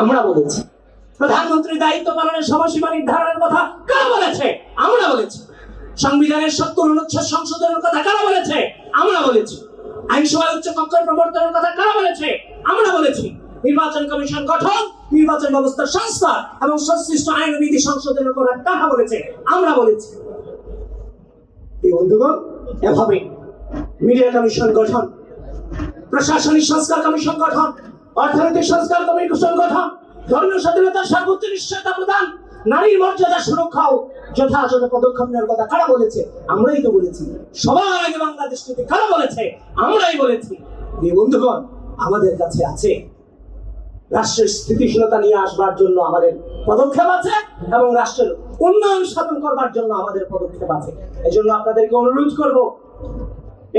আমরা বলেছি। প্রধানমন্ত্রী দায়িত্ব পালনের সময়সীমা নির্ধারণের কথা কারা বলেছে? আমরা বলেছি। সংবিধানের সত্তর অনুচ্ছেদ সংশোধনের কথা কারা বলেছে? আমরা বলেছি। আইনসভায় উচ্চ কক্ষের প্রবর্তনের কথা কারা বলেছে? আমরা বলেছি। নির্বাচন কমিশন গঠন, নির্বাচন ব্যবস্থা সংস্কার এবং সংশ্লিষ্ট আইন বিধি সংশোধনের কথা বলেছে? আমরা বলেছি। এই বন্ধুগণ এভাবে মিডিয়া কমিশন গঠন, প্রশাসনিক সংস্কার কমিশন গঠন অর্থনৈতিক সংস্কার কমিশন গঠন ধর্মীয় স্বাধীনতার সর্বোচ্চ নিশ্চয়তা প্রদান, নারীর মর্যাদা সুরক্ষাও যথাযথ পদক্ষেপ নেওয়ার কথা কারা বলেছে? আমরাই তো বলেছি। সবার আগে বাংলাদেশ নীতি কারা বলেছে? আমরাই বলেছি। বন্ধুগণ, আমাদের কাছে আছে। রাষ্ট্রের স্থিতিশীলতা নিয়ে আসবার জন্য আমাদের পদক্ষেপ আছে এবং রাষ্ট্রের উন্নয়ন সাধন করবার জন্য আমাদের পদক্ষেপ আছে। এই জন্য আপনাদেরকে অনুরোধ করব,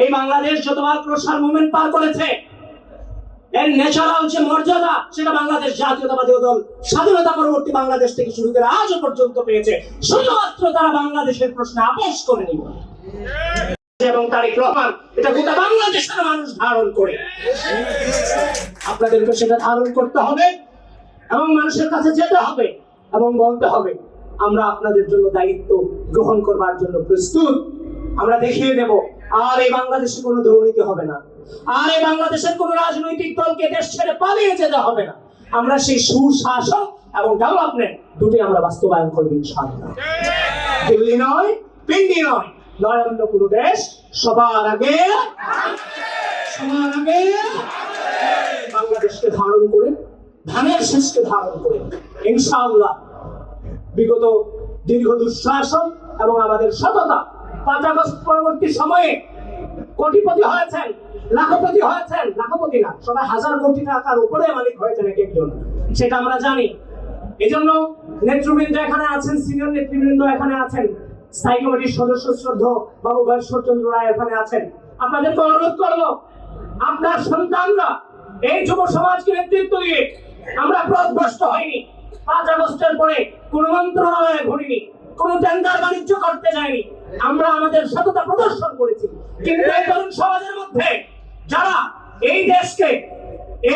এই বাংলাদেশ যতবার প্রসার মুভমেন্ট পার করেছে এর মর্যাদা, সেটা বাংলাদেশ জাতীয়তাবাদী দল স্বাধীনতা পরবর্তী বাংলাদেশ থেকে শুরু করে আজও পর্যন্ত পেয়েছে। শুধুমাত্র তারা বাংলাদেশের প্রশ্নে আপোষ করে নিব এবং তারেক রহমান, এটা গোটা বাংলাদেশের মানুষ ধারণ করে। আপনাদেরকে সেটা ধারণ করতে হবে এবং মানুষের কাছে যেতে হবে এবং বলতে হবে, আমরা আপনাদের জন্য দায়িত্ব গ্রহণ করবার জন্য প্রস্তুত। আমরা দেখিয়ে দেব, আর এই বাংলাদেশে কোনো দুর্নীতি হবে না। আর এই বাংলাদেশের কোনো রাজনৈতিক দলকে দেশ ছেড়ে পালিয়ে যেতে হবে না। আমরা সেই সুশাসন এবং ডেভেলপমেন্ট দুটি আমরা বাস্তবায়ন করব দিল্লি নয়, পিন্ডি নয় নয় অন্য কোনো দেশ সবার আগে সবার আগে বাংলাদেশকে ধারণ করে, ধানের শেষকে ধারণ করে। ইনশাআল্লাহ বিগত দীর্ঘ দুঃশাসন এবং আমাদের সততা পাঁচ আগস্ট পরবর্তী সময়ে কোটিপতি হয়েছেন, লাখপতি হয়েছেন, লাখপতি না, সবাই হাজার কোটি টাকার উপরে মালিক হয়েছেন এক একজন, সেটা আমরা জানি। এই জন্য নেতৃবৃন্দ এখানে আছেন, সিনিয়র নেতৃবৃন্দ এখানে আছেন, স্থায়ী কমিটির সদস্য শ্রদ্ধ বাবু ঈশ্বরচন্দ্র রায় এখানে আছেন। আপনাদেরকে অনুরোধ করব, আপনার সন্তানরা এই যুব সমাজকে নেতৃত্ব দিয়ে আমরা পথভ্রষ্ট হয়নি পাঁচ আগস্টের পরে কোন মন্ত্রণালয়ে ঘুরিনি। কোন ট্যাঙ্কার বাণিজ্য করতে যায়নি আমরা আমাদের সততা প্রদর্শন করেছি। কিন্তু এই তরুণ সমাজের মধ্যে যারা এই দেশকে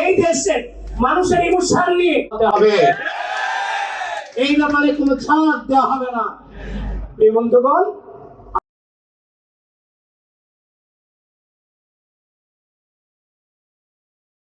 এই দেশের মানুষের ইমোশন নিয়ে হবে। এই ব্যাপারে কোনো ছাড় দেওয়া হবে না। এই বন্ধুগণ